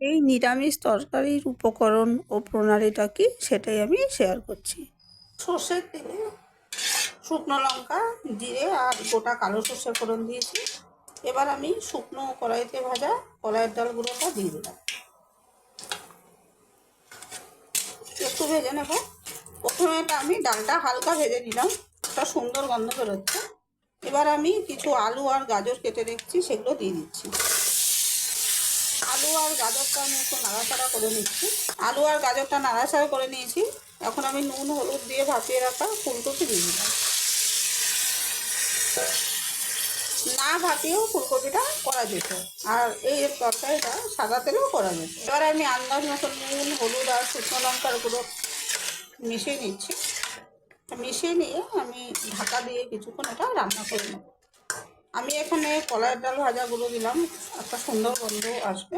এই নিরামিষ তরকারির উপকরণ ও প্রণালীটা কি সেটাই আমি শেয়ার করছি। সর্ষের তেলে শুকনো লঙ্কা, জিরে আর গোটা কালো সর্ষে ফোড়ন দিয়েছি। এবার আমি শুকনো কড়াইতে ভাজা কড়াইয়ের ডাল গুঁড়োটা দিয়ে দিলাম। একটু ভেজে নেব। প্রথমে এটা আমি ডালটা হালকা ভেজে নিলাম। একটা সুন্দর গন্ধ বেরোচ্ছে। এবার আমি কিছু আলু আর গাজর কেটে রেখেছি, সেগুলো দিয়ে দিচ্ছি। আলু আর গাজরটা আমি একটু নাড়াচাড়া করে নিচ্ছি। আলু আর গাজরটা নাড়াচাড়া করে নিয়েছি। এখন আমি নুন, হলুদ দিয়ে ভাপিয়ে রাখা ফুলকপি দিয়ে দিলাম। না ভাপিয়েও ফুলকপিটা করা যেত। আর এই তরকারিটা সাদা তেলেও করা যেত। এবার আমি আন্দাজ মতন নুন, হলুদ আর শুকনো লঙ্কার গুঁড়ো মিশিয়ে নিচ্ছি। মিশিয়ে নিয়ে আমি ঢাকা দিয়ে কিছুক্ষণ এটা রান্না করে নেব। আমি এখানে কলাইয়ের ডাল ভাজাগুলো দিলাম। একটা সুন্দর গন্ধ আসবে।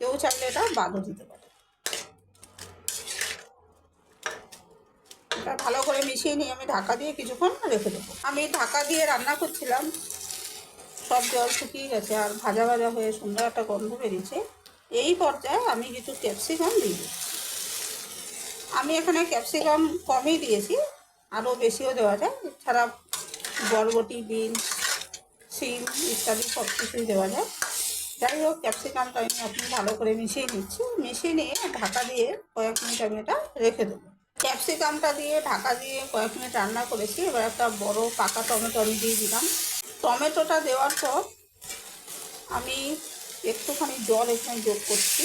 কেউ চাইলে এটা বাদও দিতে পারে। এটা ভালো করে মিশিয়ে নিয়ে আমি ঢাকা দিয়ে কিছুক্ষণ রেখে দেবো। আমি ঢাকা দিয়ে রান্না করছিলাম, সব জল শুকিয়ে গেছে আর ভাজা ভাজা হয়ে সুন্দর একটা গন্ধ বেরিয়েছে। এই পর্যায়ে আমি কিছু ক্যাপসিকাম দিচ্ছি। আমি এখানে ক্যাপসিকাম কমই দিয়েছি, আরও বেশিও দেওয়া যায়। এছাড়া বরবটি, বিনস, সিম ইত্যাদি সব কিছুই দেওয়া যায়। যাই হোক ক্যাপসিকামটা আমি আপনি ভালো করে মিশিয়ে নিচ্ছি। মিশিয়ে নিয়ে ঢাকা দিয়ে কয়েক মিনিট আমি এটা রেখে দেবো। ক্যাপসিকামটা দিয়ে ঢাকা দিয়ে কয়েক মিনিট রান্না করেছি। এবার একটা বড় পাকা টমেটো আমি দিয়ে দিলাম। টমেটোটা দেওয়ার পর আমি একটুখানি জল এখানে যোগ করছি।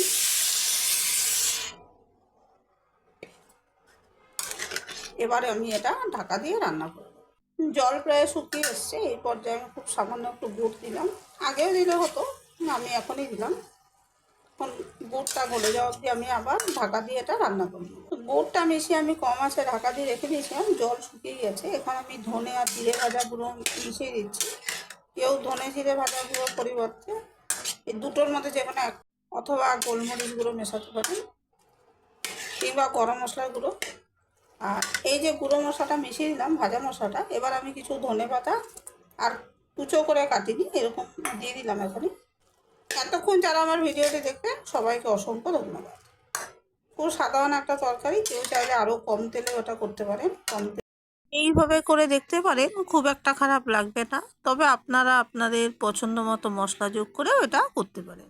এবারে আমি এটা ঢাকা দিয়ে রান্না করব। জল প্রায় শুকিয়ে এসছে। এই পর্যায়ে আমি খুব সামান্য একটু গুড় দিলাম। আগেও দিলে হতো। আমি এখনই দিলাম। এখন গুড়টা গলে যাওয়া অবধি আমি আবার ঢাকা দিয়ে এটা রান্না করব। গুড়টা মিশিয়ে আমি কম আছে ঢাকা দিয়ে রেখে দিয়েছিলাম, জল শুকিয়ে গেছে। এখন আমি ধনে আর জিরে ভাজা গুঁড়ো মিশিয়ে দিচ্ছি। কেউ ধনে জিরে ভাজা গুঁড়োর পরিবর্তে এই দুটোর মধ্যে যে কোনো এক অথবা গোলমরিচ গুঁড়ো মেশাতে পারেন কিংবা গরম মশলার গুঁড়ো। আর এই যে গুঁড়ো মশলাটা মিশিয়ে দিলাম, ভাজা মশলাটা, এবার আমি কিছু ধনে পাতা আর কুচো করে কাটিনি, এরকম দিয়ে দিলাম এখনই এতক্ষণ যারা আমার ভিডিওটি দেখতেন সবাইকে অসংখ্য ধন্যবাদ। খুব সাধারণ একটা তরকারি, কেউ চাইলে আরও কম তেলে ওটা করতে পারেন, কম এইভাবে করে দেখতে পারেন, খুব একটা খারাপ লাগবে না, তবে আপনারা আপনাদের পছন্দ মতো মশলা যোগ করে ওটা করতে পারেন।